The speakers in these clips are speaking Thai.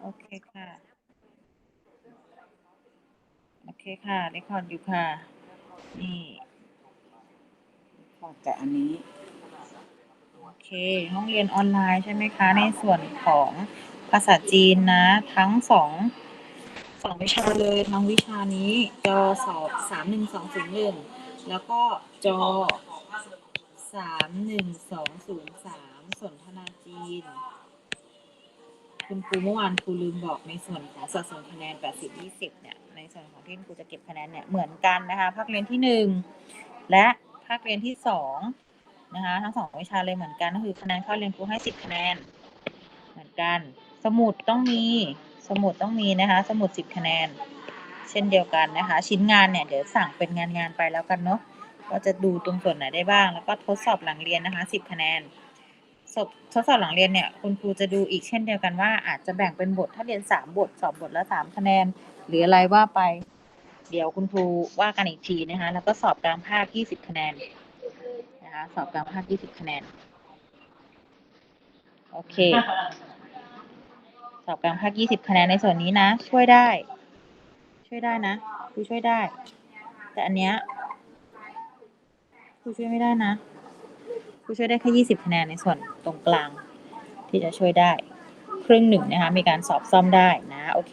โอเคค่ะ โอเคค่ะเรคคอร์ดอยู่ค่ะ นี่แต่อันนี้ โอเค ห้องเรียนออนไลน์ใช่ไหมคะ ในส่วนของภาษาจีนนะ ทั้งสองสองวิชาเลยทั้งวิชานี้ จอสอบสามหนึ่งสองศูนย์หนึ่งแล้วก็จอสามหนึ่งสองศูนย์สามสนทนาจีน คุณครูเมื่อวานครูลืมบอกในส่วนของสัดส่วนคะแนน 80 20 เนี่ย ในส่วนของที่ครูจะเก็บคะแนนเนี่ยเหมือนกันนะคะภาคเรียนที่หนึ่งและภาคเรียนที่สองนะคะทั้งสองวิชาเลยเหมือนกันก็คือคะแนนเข้าเรียนครูให้ 10 คะแนน เหมือนกัน สมุดต้องมีสมุดต้องมีนะคะสมุด 10 คะแนน เช่นเดียวกันนะคะ ชิ้นงานเนี่ยเดี๋ยวสั่งเป็นงานงานไปแล้วกันเนาะก็จะดูตรงส่วนไหนได้บ้าง แล้วก็ทดสอบหลังเรียนนะคะ 10 คะแนน สอบทดสอบหลังเรียนเนี่ยคุณครูจะดูอีกเช่นเดียวกันว่า อาจจะแบ่งเป็นบทถ้าเรียนสามบทสอบบทละสามคะแนน หรืออะไรว่าไป เดี๋ยวคุณครูว่ากันอีกทีนะคะ แล้วก็สอบกลางภาคยี่สิบคะแนนนะคะสอบกลางภาคยี่สิบคะแนนโอเค สอบกลางภาคยี่สิบคะแนนในส่วนนี้นะ ช่วยได้ ช่วยได้นะครูช่วยได้ แต่อันเนี้ยครูช่วยไม่ได้นะ ครูช่วยได้แค่ยี่สิบคะแนนในส่วนตรงกลางที่จะช่วยได้ครึ่งหนึ่งนะคะ มีการสอบซ่อมได้นะโอเค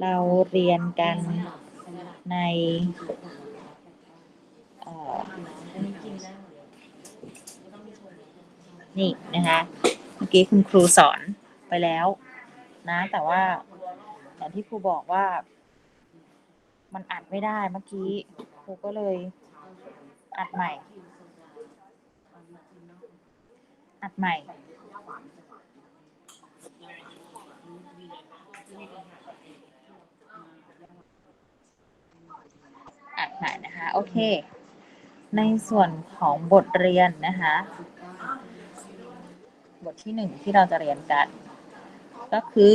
เราเรียนกันในเอ่อ นี่นะคะ เมื่อกี้คุณครูสอนไปแล้วนะ แต่ว่าอย่างที่ครูบอกว่า มันอัดไม่ได้เมื่อกี้ครูก็เลยอัดใหม่ อัดใหม่ อัดใหม่นะคะ โอเค ในส่วนของบทเรียนนะคะ บทที่หนึ่งที่เราจะเรียนกัน ก็คือ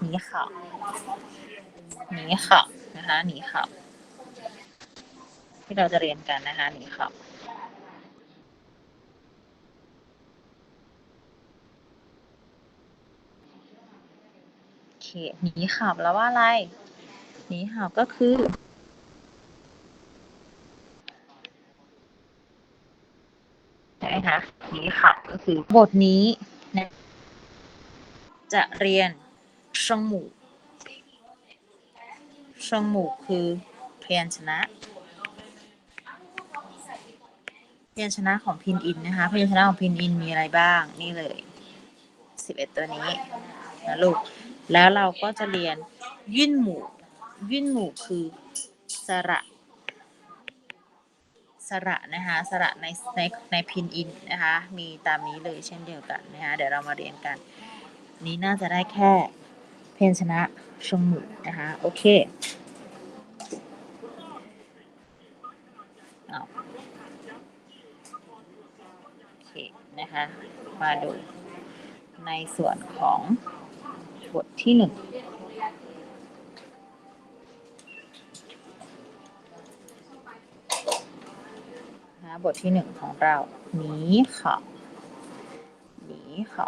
หนีข่าวหนีข่าวนะคะหนีข่าวที่เราจะเรียนกันนะคะหนีข่าวโอเคหนีข่าวแล้วว่าอะไร หนีข่าวก็คือ ใช่ไหมคะ หนี้ค่ะ ก็คือบทนี้นะจะเรียนชงหมู่ชงหมู่คือพยัญชนะพยัญชนะของพินอินนะคะพยัญชนะของพินอินมีอะไรบ้างนี่เลยสิบเอ็ดตัวนี้นะลูกแล้วเราก็จะเรียนยื่นหมู่ยื่นหมู่คือสระ สระนะคะสระในในในพินอินนะคะมีตามนี้เลยเช่นเดียวกันนะคะเดี๋ยวเรามาเรียนกัน นี้น่าจะได้แค่เพนชนะชงหมู่นะคะโอเคเอาโอเคนะคะมาดูในส่วนของบทที่หนึ่ง นะบทที่หนึ่งของเราหนีข่าหนีข่า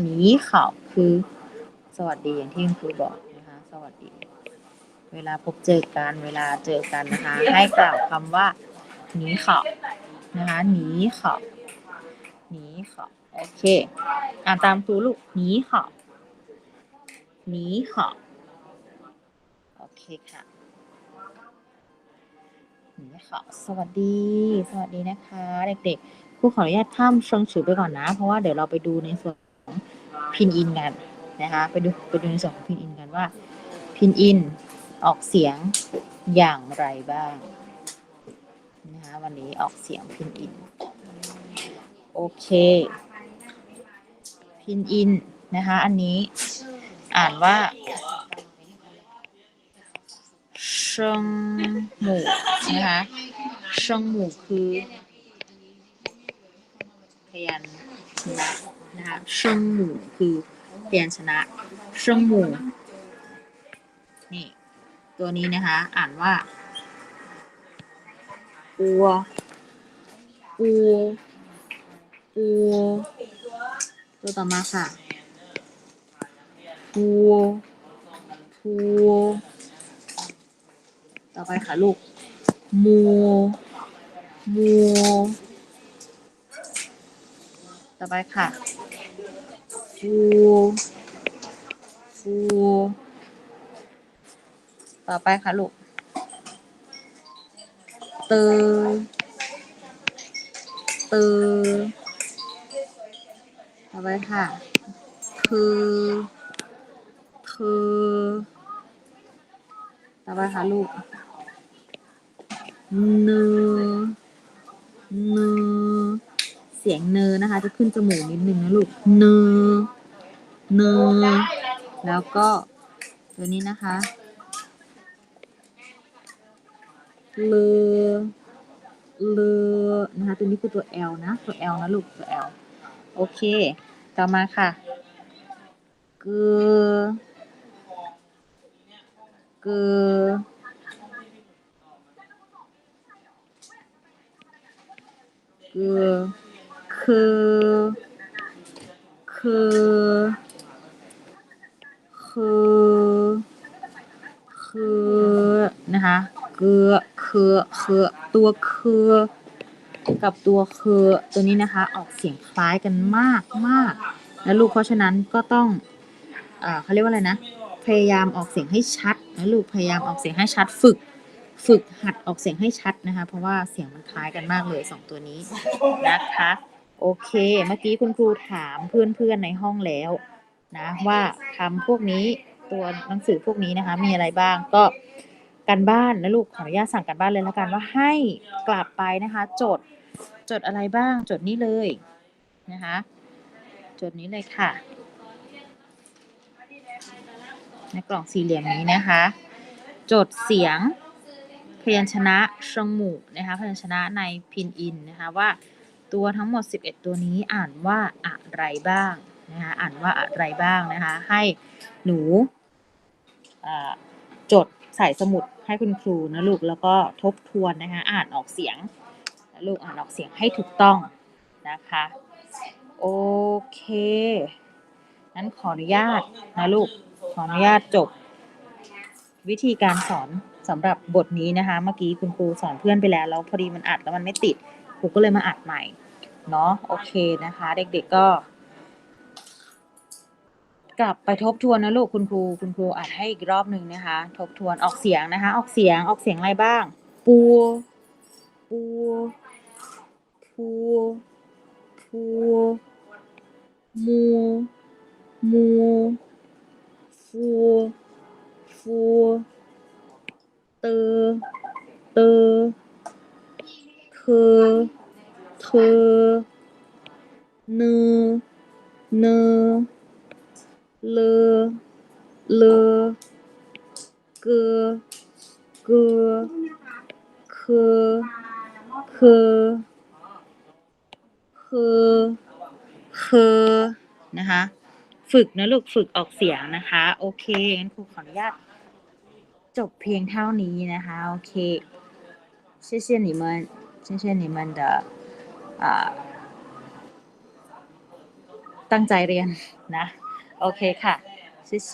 หนีข่าคือ สวัสดีอย่างที่คุณครูบอกนะคะ สวัสดี เวลาพบเจอกันเวลาเจอกันนะคะ ให้กล่าวคำว่าหนีข่านะคะหนีข่าหนีข่าโอเค อ่านตามครูลูกหนีข่าหนีข่าโอเคค่ะ นี่ค่ะ สวัสดี สวัสดีนะคะ เด็กๆครูขออนุญาตข้ามชงฉือไปก่อนนะ เพราะว่าเดี๋ยวเราไปดูในส่วนของพินอินกันนะคะ ไปดูไปดูในส่วนของพินอินกันว่า พินอินออกเสียงอย่างไรบ้างนะคะวันนี้ออกเสียงพินอิน โอเค พินอินนะคะ อันนี้อ่านว่าเชิงหมู่ นะคะเชิงหมู่คือพยัญชนะนะคะเชิงหมู่คือพยัญชนะเชิงหมู่นี่ตัวนี้นะคะ อ่านว่าอัวอัวอัวตัวต่อมาค่ะอัวอัวต่อไปค่ะลูก มัวมัวต่อไปค่ะฟูฟูต่อไปค่ะลูกเตอเตอต่อไปค่ะคือคือต่อไปค่ะลูก เนอเนอเสียงเนอนะคะ จะขึ้นจมูกนิดนึงนะลูก เนอเนอแล้วก็ตัวนี้นะคะเลอเลอนะคะ ตัวนี้คือตัว L นะ ตัว L นะลูก ตัว L โอเค ต่อมาค่ะเกอเกอ เกอคือ คือ คือ คือนะคะเกือ คือ คือ ตัวคือ กับตัวคือตัวนี้นะคะ ออกเสียงคล้ายกันมากมากแล้วลูกเพราะฉะนั้นก็ต้องเอ่อเขาเรียกว่าอะไรนะ พยายามออกเสียงให้ชัดนะลูก พยายามออกเสียงให้ชัดฝึก ฝึกหัดออกเสียงให้ชัดนะคะ เพราะว่าเสียงมันคล้ายกันมากเลยสองตัวนี้นะคะ โอเค เมื่อกี้คุณครูถามเพื่อนๆในห้องแล้วนะว่าคำพวกนี้ตัวหนังสือพวกนี้นะคะ มีอะไรบ้างก็การบ้านนะลูกขออนุญาตสั่งการบ้านเลยแล้วกันว่าให้กลับไปนะคะจดจดอะไรบ้างจดนี้เลยนะคะจดนี้เลยค่ะ ในกล่องสี่เหลี่ยมนี้นะคะ จดเสียง ยัญชนะชงหมู่นะคะพยัญชนะในพินอินนะคะว่าตัวทั้งหมด 11 ตัวนี้อ่านว่าอะไรบ้างนะคะอ่านว่าอะไรบ้างนะคะให้หนูจดใส่สมุดให้คุณครูนะลูกแล้วก็ทบทวนนะคะอ่านออกเสียงนะลูกอ่านออกเสียงให้ถูกต้องนะคะโอเคงั้นขออนุญาตนะลูกขออนุญาตจบวิธีการสอน สำหรับบทนี้นะคะ เมื่อกี้คุณครูสอนเพื่อนไปแล้วแล้วพอดีมันอัดแล้วมันไม่ติดครูก็เลยมาอัดใหม่เนาะโอเคนะคะ เด็กๆก็ กลับไปทบทวนนะลูกคุณครูคุณครูอัดให้อีกรอบหนึ่งนะคะ ทบทวนออกเสียงนะคะ ออกเสียงออกเสียงอะไรบ้าง ปู ปูพูพูมูมูฟูฟู ตอเตอเธอเธอเนอเนอเลอเลอเกอเกอเคอเคอเคอเคอนะคะ ฝึกนะลูก ฝึกออกเสียงนะคะ โอเคงั้นครูขออนุญาต จบเพียงเท่านี้นะคะ โอเค谢谢你们谢谢你们的อ่าตั้งใจเรียนนะ โอเคค่ะ谢谢